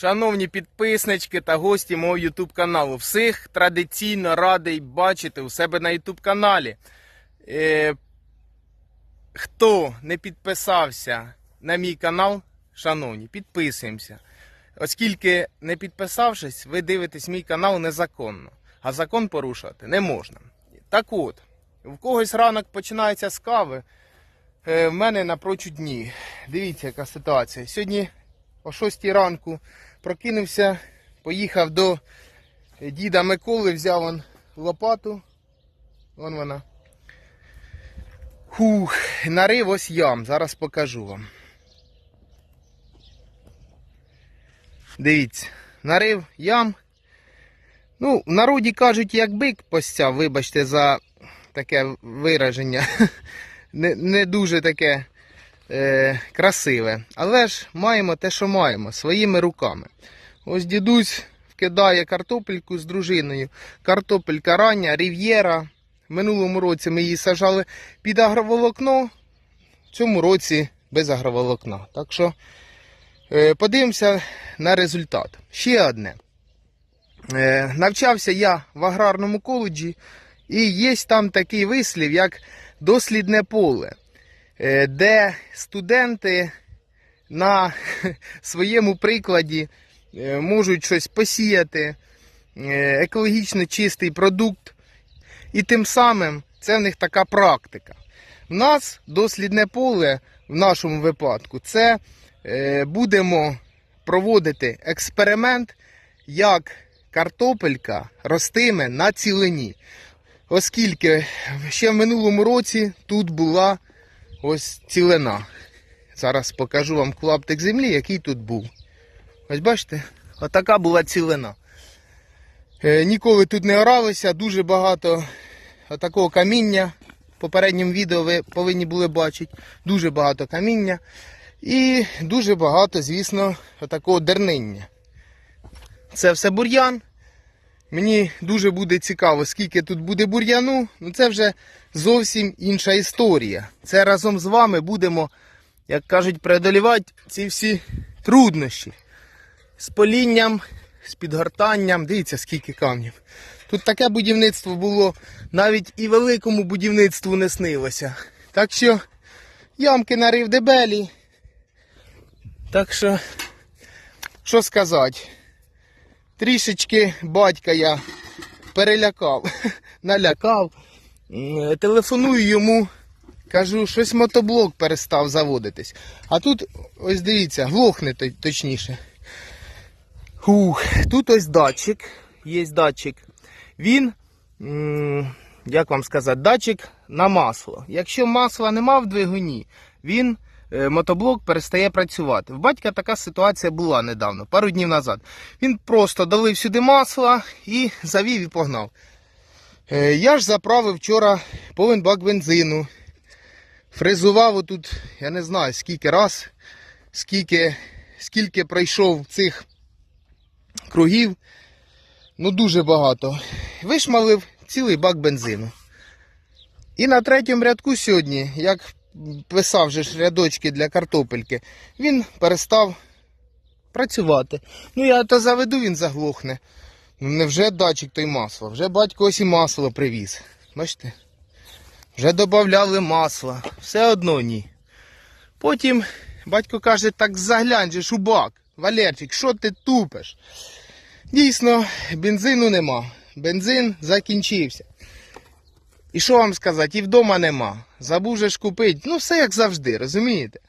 Шановні підписнички та гості мого YouTube каналу, всіх традиційно радий бачити у себе на YouTube каналі. Е, хто не підписався на мій канал, шановні, підписуємося. Оскільки не підписавшись, ви дивитесь мій канал незаконно, а закон порушувати не можна. Так от, в когось ранок починається з кави. Е, в мене напрочуд дні. Дивіться, яка ситуація. Сьогодні о 6 ранку прокинувся, поїхав до діда Миколи, взяв он лопату. Вон вона. Хух, нарив ось ям. Зараз покажу вам. Дивіться, нарив ям. Ну, в народі кажуть, як бик постяв, вибачте за таке вираження. Не, не дуже таке е, красиве. Але ж маємо те, що маємо, своїми руками. Ось дідусь вкидає картопельку з дружиною. Картопелька рання, рів'єра. Минулому році ми її сажали під агроволокно. В цьому році без агроволокна. Так що е, подивимося на результат. Ще одне. Е, навчався я в аграрному коледжі, і є там такий вислів, як дослідне поле, де студенти на своєму прикладі е, можуть щось посіяти, е, екологічно чистий продукт, і тим самим це в них така практика. В нас дослідне поле в нашому випадку це е, будемо проводити експеримент, як картопелька ростиме на цілині. Оскільки ще в минулому році тут була ось цілина. Зараз покажу вам клаптик землі, який тут був. Ось бачите, отака була цілина. Е, ніколи тут не оралося, дуже багато такого каміння. В попередньому відео ви повинні були бачити. Дуже багато каміння. І дуже багато, звісно, такого дерниння. Це все бур'ян. Мені дуже буде цікаво, скільки тут буде бур'яну. Ну це вже зовсім інша історія. Це разом з вами будемо, як кажуть, преодолівати ці всі труднощі. З полінням, з підгортанням. Дивіться, скільки камнів. Тут таке будівництво було, навіть і великому будівництву не снилося. Так що ямки нарив дебелі. Так що, що сказати? Трішечки батька я перелякав, налякав. Телефоную йому, кажу, щось мотоблок перестав заводитись. А тут, ось дивіться, глохне точніше. Хух, тут ось датчик, є датчик. Він, як вам сказати, датчик на масло. Якщо масла нема в двигуні, він мотоблок перестає працювати. В батька така ситуація була недавно, пару днів назад. Він просто долив сюди масла і завів і погнав. Е, Я ж заправив вчора повен бак бензину. Фрезував отут, я не знаю скільки раз, скільки, скільки пройшов цих кругів. Ну дуже багато. Вишмалив цілий бак бензину. І на третьому рядку сьогодні, як писав же ж рядочки для картопельки, він перестав працювати. Ну я то заведу, він заглохне. Ну невже датчик той масло? Вже батько ось і масло привіз. Бачите? Вже додавали масла. Все одно ні. Потім батько каже, так заглянь же ж у бак. Валерчик, що ти тупиш? Дійсно, бензину нема. Бензин закінчився. І що вам сказати, і вдома нема. Забув купити. Ну, все як завжди, розумієте?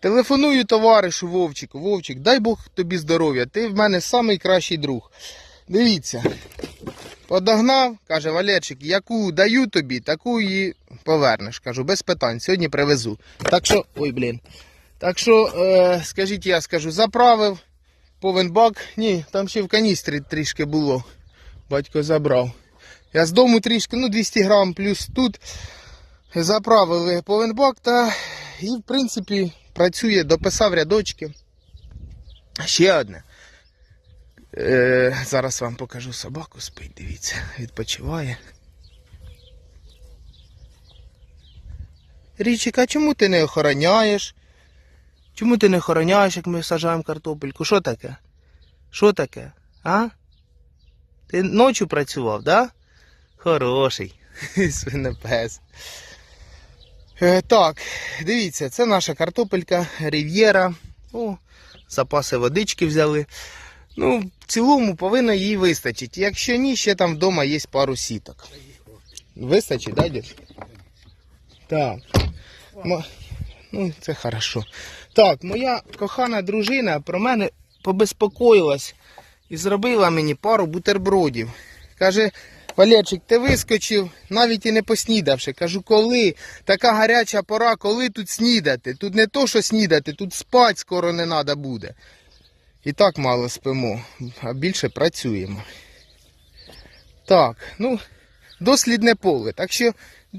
Телефоную товаришу Вовчику. Вовчик, дай Бог тобі здоров'я. Ти в мене найкращий друг. Дивіться. Подогнав, каже Валерчик, яку даю тобі, таку і повернеш. Кажу, без питань, сьогодні привезу. Так що, ой, блін. Так що, е, скажіть, я скажу, заправив повен бак. Ні, там ще в каністрі трішки було. Батько забрав. Я з дому трішки, ну 200 грам плюс тут заправили повенбак та і в принципі працює, дописав рядочки. Ще одне. Е, зараз вам покажу собаку, спить, дивіться, відпочиває. Річик, а чому ти не охороняєш? Чому ти не охороняєш, як ми сажаємо картопельку? Що таке? Що таке? А? Ти ночі працював, да? Хороший. Свинепес. Е, так, дивіться, це наша картопелька Рів'єра. О, запаси водички взяли. Ну, в цілому повинно їй вистачити. Якщо ні, ще там вдома є пару сіток. Вистачить, да, дядь? Так. Мо- Ну, це хорошо. Так, моя кохана дружина про мене побезпокоїлась і зробила мені пару бутербродів. Каже, Валерчик, ти вискочив, навіть і не поснідавши. Кажу, коли? Така гаряча пора, коли тут снідати? Тут не то, що снідати, тут спать скоро не треба буде. І так мало спимо, а більше працюємо. Так, ну, дослідне поле. Так що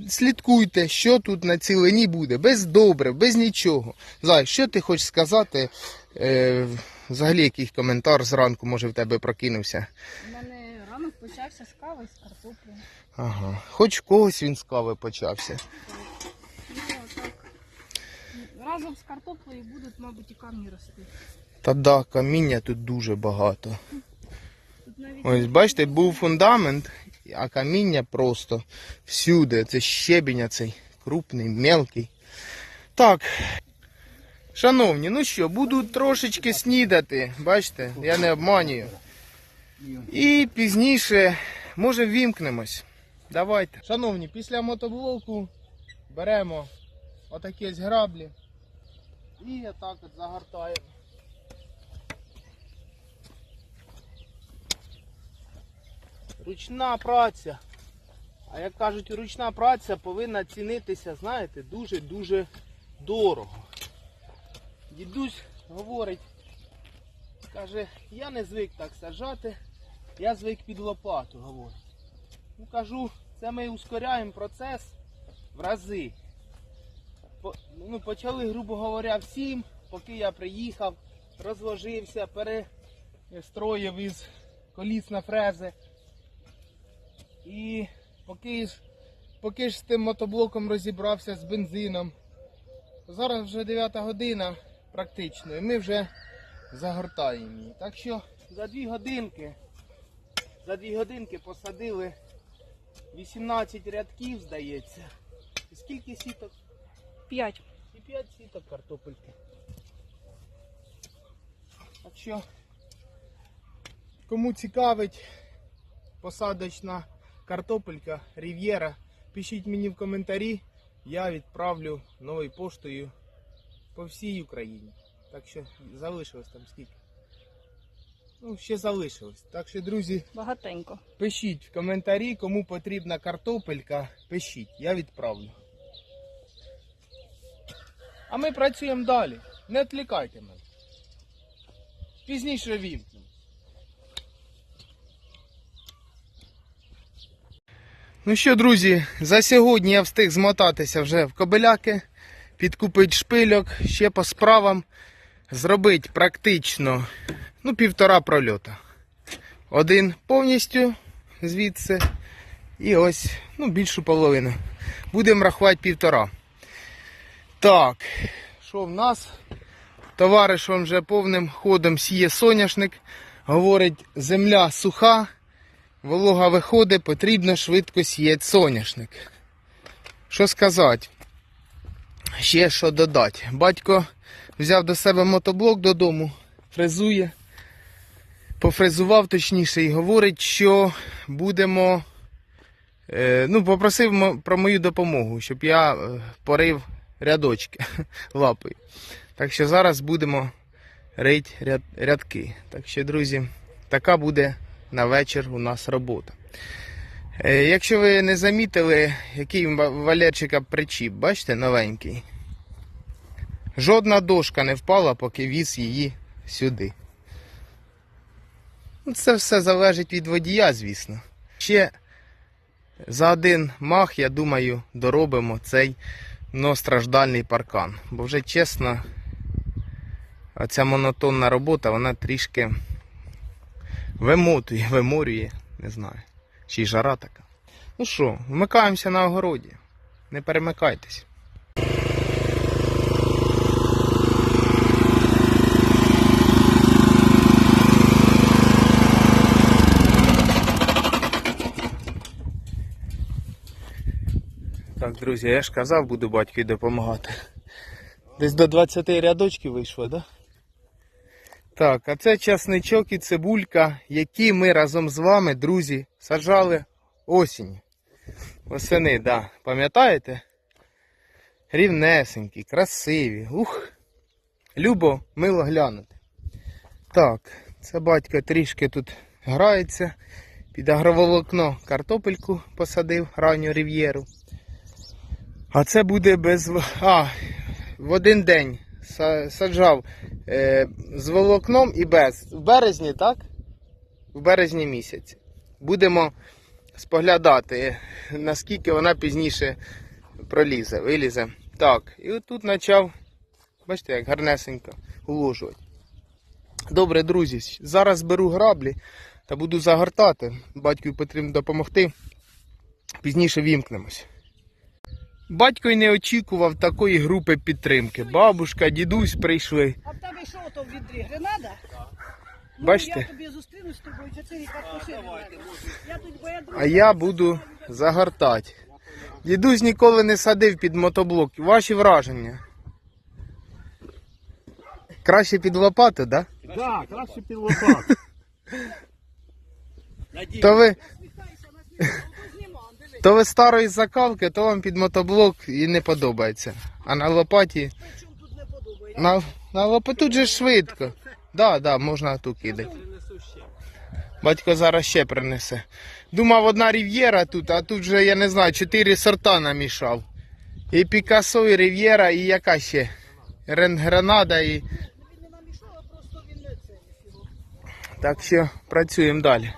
слідкуйте, що тут на цілині буде, без добре, без нічого. Зай, що ти хочеш сказати? Е, взагалі, якийсь коментар зранку, може, в тебе прокинувся. Мене почався з кави з картоплею. Ага. Хоч когось він з кави почався. Ну, так. Разом з картоплею будуть, мабуть, і камні рости. Та да, каміння тут дуже багато. Тут навіть Ось, бачите, був фундамент, а каміння просто всюди. Це щебінь цей крупний, мелкий. Так. Шановні, ну що, буду трошечки снідати. Бачите, я не обманюю. І пізніше, може, вімкнемось. Давайте. Шановні, після мотоблоку беремо отакі ось граблі. І отак от загортаємо. Ручна праця. А як кажуть, ручна праця повинна цінитися, знаєте, дуже-дуже дорого. Дідусь говорить, каже, я не звик так саджати, я звик під лопату, говорить. Ну кажу, це ми ускоряємо процес в рази. По- ну, почали, грубо говоря, всім, поки я приїхав, розложився, перестроїв із коліс на фрези. І поки ж, поки ж з тим мотоблоком розібрався з бензином. Зараз вже 9 година практично, і ми вже загортаємо її. Так що за 2 годинки, за 2 годинки посадили 18 рядків, здається. І скільки сіток? п'ять. І 5 сіток картопельки. Так що, кому цікавить посадочна картопелька Рів'єра, пишіть мені в коментарі, я відправлю новою поштою по всій Україні. Так що залишилось там скільки. Ну, ще залишилось. Так що, друзі, Багатенько. пишіть в коментарі, кому потрібна картопелька, пишіть, я відправлю. А ми працюємо далі. Не відвлікайте мене. Пізніше вімкну. Ну що, друзі, за сьогодні я встиг змотатися вже в кобеляки, підкупити шпильок, ще по справам зробити практично ну, півтора прольота. Один повністю звідси. І ось, ну, більшу половину. Будемо рахувати півтора. Так, що в нас? Товариш он вже повним ходом сіє соняшник. Говорить, земля суха, волога виходить, потрібно швидко сіяти соняшник. Що сказати? Ще що додати. Батько взяв до себе мотоблок додому, фрезує пофрезував точніше і говорить, що будемо. Е, ну, попросив про мою допомогу, щоб я е, порив рядочки лапою. Так що зараз будемо рить ряд, рядки. Так що, друзі, така буде на вечір у нас робота. Е, якщо ви не замітили, який Валерчика причіп, бачите, новенький. Жодна дошка не впала, поки віз її сюди. Ну, Це все залежить від водія, звісно. Ще за один мах, я думаю, доробимо цей многостраждальний паркан. Бо вже чесно, оця монотонна робота, вона трішки вимотує, виморює, не знаю. Ще й жара така. Ну що, вмикаємося на огороді. Не перемикайтесь. Так, друзі, я ж казав, буду батькові допомагати. Десь до 20 рядочків вийшло, так? Да? Так, а це часничок і цибулька, які ми разом з вами, друзі, саджали осінь. Восени, да. Пам'ятаєте? Рівнесенькі, красиві. Ух. Любо, мило глянути. Так, це батько трішки тут грається. Під агроволокно картопельку посадив ранню рів'єру. А це буде без. А, в один день саджав е, з волокном і без. В березні, так? В березні місяці. Будемо споглядати, наскільки вона пізніше пролізе, вилізе. Так, і отут почав, бачите, як гарнесенько уложувати. Добре, друзі, зараз беру граблі та буду загортати. Батькові потрібно допомогти. Пізніше вімкнемось. Батько й не очікував такої групи підтримки. Бабушка, дідусь прийшли. А в тебе що то в відрі? Гренада? Ну, Бачите? я тобі зустрінусь з тобою, чотири картошини. Я тут, бо я А я буду загортати. Дідусь ніколи не садив під мотоблок. Ваші враження. Краще під лопату, так? Да? Да, краще під лопату. То ви, то ви старої закалки, то вам під мотоблок і не подобається. А на лопаті. Тут? На, на лопату тут же швидко. Да, да, можна ту кидати. Батько зараз ще принесе. Думав, одна рів'єра тут, а тут вже, я не знаю, чотири сорта намішав. І Пікасо, і Рів'єра, і яка ще? Рен- Гранада і. Так що працюємо далі.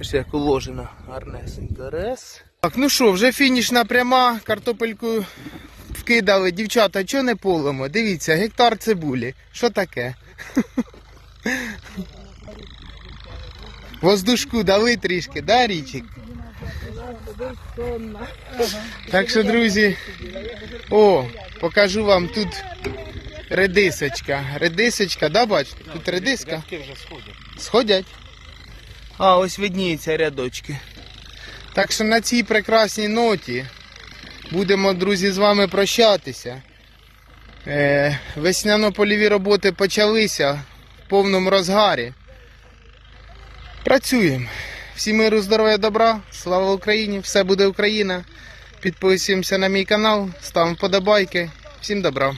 Ось як уложено гарнесенько. Раз. Так, ну що, вже фінішна пряма, картопельку вкидали. Дівчата, чого не полимо? Дивіться, гектар цибулі. Що таке? Воздушку дали трішки, да, річик? Так що, друзі, о, покажу вам тут редисочка. Редисочка, да, бачите? Тут редиска. Сходять. А, ось видніються рядочки. Так що на цій прекрасній ноті будемо, друзі, з вами прощатися. Е, весняно-польові роботи почалися в повному розгарі. Працюємо. Всі миру, здоров'я, добра. Слава Україні! Все буде Україна. Підписуємося на мій канал, ставимо вподобайки. Всім добра.